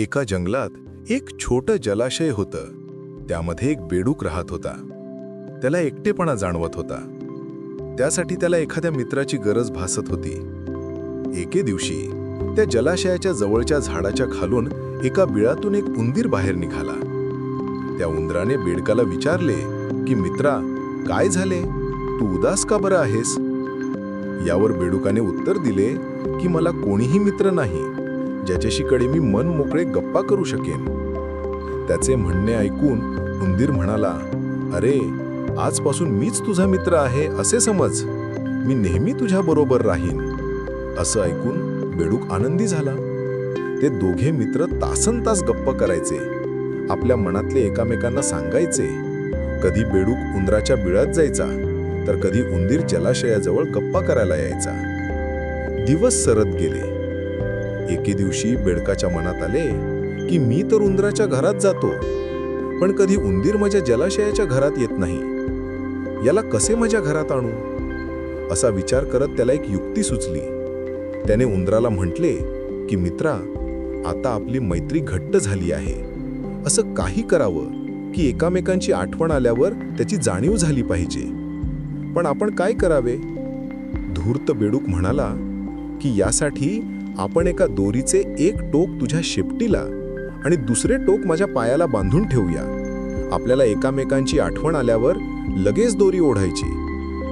एका जंगलात एक छोटं जलाशय होतं. त्यामध्ये एक बेडूक राहत होता. त्याला एकटेपणा जाणवत होता. त्यासाठी त्याला एखाद्या मित्राची गरज भासत होती. एके दिवशी त्या जलाशयाच्या जवळच्या झाडाच्या खालून एका बिळातून एक उंदीर बाहेर निघाला. त्या उंदराने बेडकाला विचारले की मित्रा काय झाले? तू उदास का बरं आहेस? यावर बेडुकाने उत्तर दिले की मला कोणीही मित्र नाही. ज्याच्याशी कडे मी मन मोकळे गप्पा करू शकेन. त्याचे म्हणणे ऐकून उंदीर म्हणाला अरे आजपासून मीच तुझा मित्र आहे असे समज. मी नेहमी तुझ्या बरोबर राहीन. असं ऐकून बेडूक आनंदी झाला. ते दोघे मित्र तासन तास गप्प करायचे. आपल्या मनातले एकामेकांना सांगायचे. कधी बेडूक उंदराच्या बिळात जायचा तर कधी उंदीर जलाशयाजवळ गप्पा करायला यायचा. दिवस सरत गेले. एके दिवशी बेडकाच्या मनात आले की मी तर उंदराच्या घरात जातो. पण कधी उंदीर माझ्या जलाशयाच्या घरात येत नाही. याला कसे माझ्या घरात आणू? असा विचार करत त्याला एक युक्ती सुचली. त्याने उंदराला म्हटले की मित्रा आता आपली मैत्री घट्ट झाली आहे. असं काही करावं की एकामेकांची आठवण आल्यावर त्याची जाणीव झाली पाहिजे. पण आपण काय करावे? धूर्त बेडूक म्हणाला की यासाठी आपण एका दोरीचे एक टोक तुझ्या शेपटीला आणि दुसरे टोक माझ्या पायाला बांधून ठेवूया. आपल्याला एकामेकांची आठवण आल्यावर लगेच दोरी ओढायची.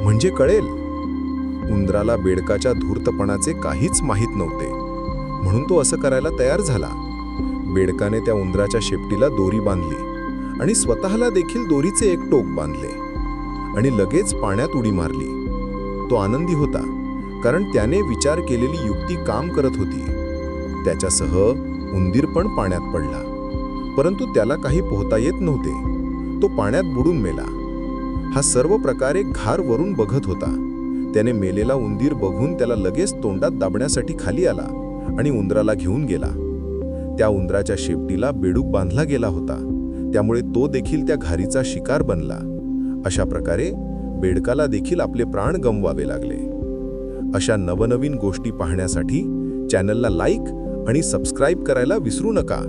म्हणजे कळेल? उंदराला बेडकाच्या धूर्तपणाचे काहीच माहीत नव्हते. म्हणून तो असं करायला तयार झाला. बेडकाने त्या उंदराच्या शेपटीला दोरी बांधली आणि स्वतःला देखील दोरीचे एक टोक बांधले. आणि लगेच पाण्यात उडी मारली. तो आनंदी होता. कारण त्याने विचार केलेली युक्ती काम करत होती. त्याच्यासह उंदीर पण पाण्यात पडला. परंतु त्याला काही पोहता येत नव्हते. तो पाण्यात बुडून मेला. हा सर्व प्रकारे घार वरून बघत होता. त्याने मेलेला उंदीर बघून त्याला लगेच तोंडात दाबण्यासाठी खाली आला आणि उंदराला घेऊन गेला. त्या उंदराच्या शेपटीला बेडूक बांधला गेला होता. त्यामुळे तो देखील त्या घारीचा शिकार बनला. अशा प्रकारे बेडकाला देखील आपले प्राण गमवावे लागले. अशा नवनवीन गोष्टी पाहण्यासाठी चॅनलला लाईक आणि सबस्क्राईब करायला विसरू नका.